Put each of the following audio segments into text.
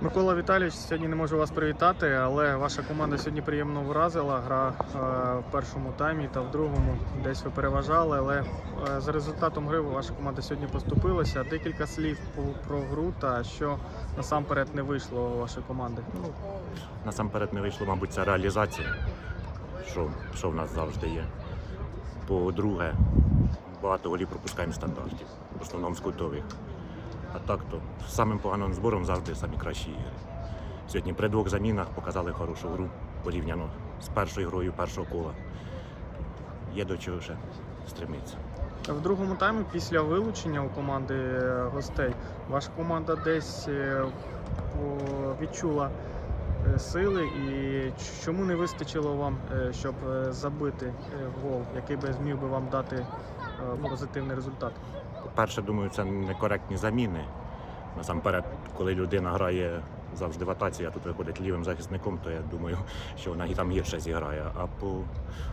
Микола Віталійович, сьогодні не можу вас привітати, але ваша команда сьогодні приємно вразила. Гра е, в першому таймі та в другому десь ви переважали, але е, за результатом гри ваша команда сьогодні поступилася. Декілька слів про гру та що насамперед не вийшло у вашої команди. Ну, насамперед не вийшло, мабуть, це реалізація, що, що в нас завжди є. По-друге, багато голів пропускаємо стандартів, в основному з кутових. А так то з самим поганим збором завжди самі кращі ігри. Сьогодні при двох замінах показали хорошу гру порівняно з першою грою першого кола. Є до чого ще стремитися. В другому таймі, після вилучення у команди е, гостей, ваша команда десь е, відчула е, сили і чому не вистачило вам, щоб забити гол, який би зміг би вам дати позитивний результат? По-перше, думаю, це некоректні заміни. Насамперед, коли людина грає завжди в атаці, а тут виходить лівим захисником, то я думаю, що вона і там гірше зіграє. А по,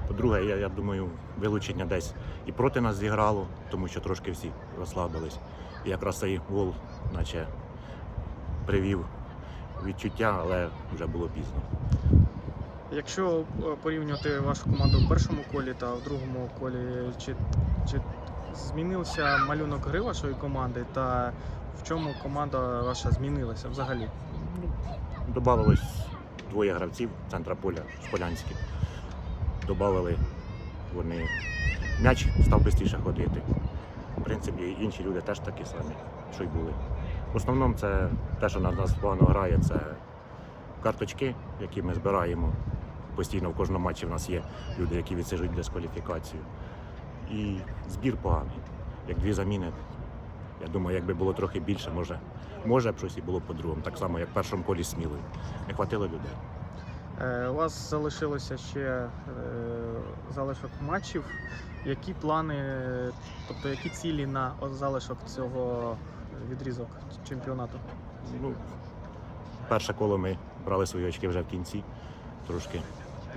по-друге, я, я думаю, вилучення десь і проти нас зіграло, тому що трошки всі розслабились. І якраз цей гол, наче привів відчуття, але вже було пізно. Якщо е, порівнювати вашу команду в першому колі та в другому колі, чи, чи змінився малюнок гри вашої команди, та в чому команда ваша змінилася взагалі? Добавилось двоє гравців центра поля з Шполянські. Добавили вони м'яч став швидше ходити. В принципі, інші люди теж такі самі, що й були. В основному це те, що на нас погано грає, це карточки, які ми збираємо. Постійно в кожному матчі в нас є люди, які відсиджують дискваліфікацію. І збір поганий. Як дві заміни. Я думаю, якби було трохи більше, може, може б щось і було по-другому. Так само, як в першому колі з смілою. Не хватило людей. Е, У вас залишилося ще е, залишок матчів. Які плани, е, тобто які цілі на залишок цього відрізок чемпіонату? Ну, перше коло ми брали свої очки вже в кінці, трошки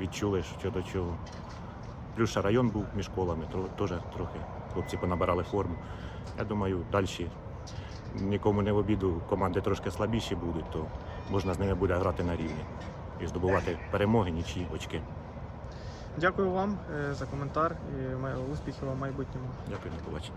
відчули, що до чого. Плюс ще район був між колами, тро- теж трохи хлопці понабирали форму. Я думаю, далі нікому не в обіду, команди трошки слабіші будуть, то можна з ними буде грати на рівні і здобувати перемоги, нічі очки. Дякую вам е, за коментар і ма- успіхів вам в майбутньому. Дякую, до побачення.